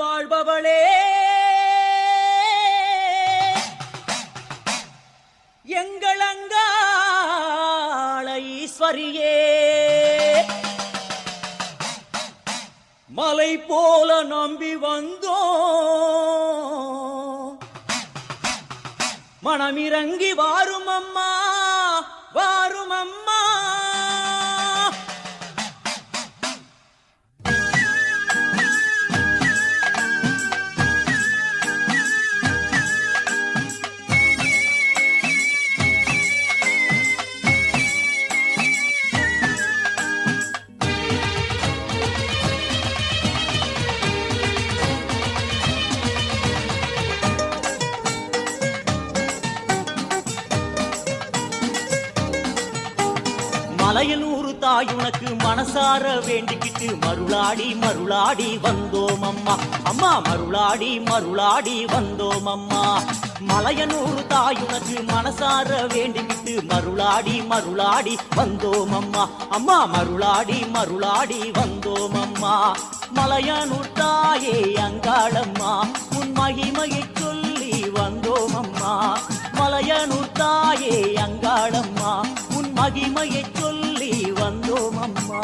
வாழ்பவளே. எங்களங்காள ஈஸ்வரியே மலை போல நம்பி வந்தோம். மனமிறங்கி வாரும் அம்மா வாரும் அம்மா மலையனூறு தாய் உனக்கு மனசார வேண்டிக்கிட்டு மருளாடி மருளாடி வந்தோம் அம்மா அம்மா மருளாடி மருளாடி வந்தோம் அம்மா மலையனூறு தாய் உனக்கு மனசார வேண்டிக்கிட்டு மருளாடி மருளாடி வந்தோம் அம்மா அம்மா மருளாடி மருளாடி வந்தோம் அம்மா மலையனூர் தாயே அங்காளம்மா. உன் மகிமையை சொல்லி வந்தோம் அம்மா மலையனூர் தாயே அங்காளம்மா. உன் மகிமையை சொல்லி அம்மா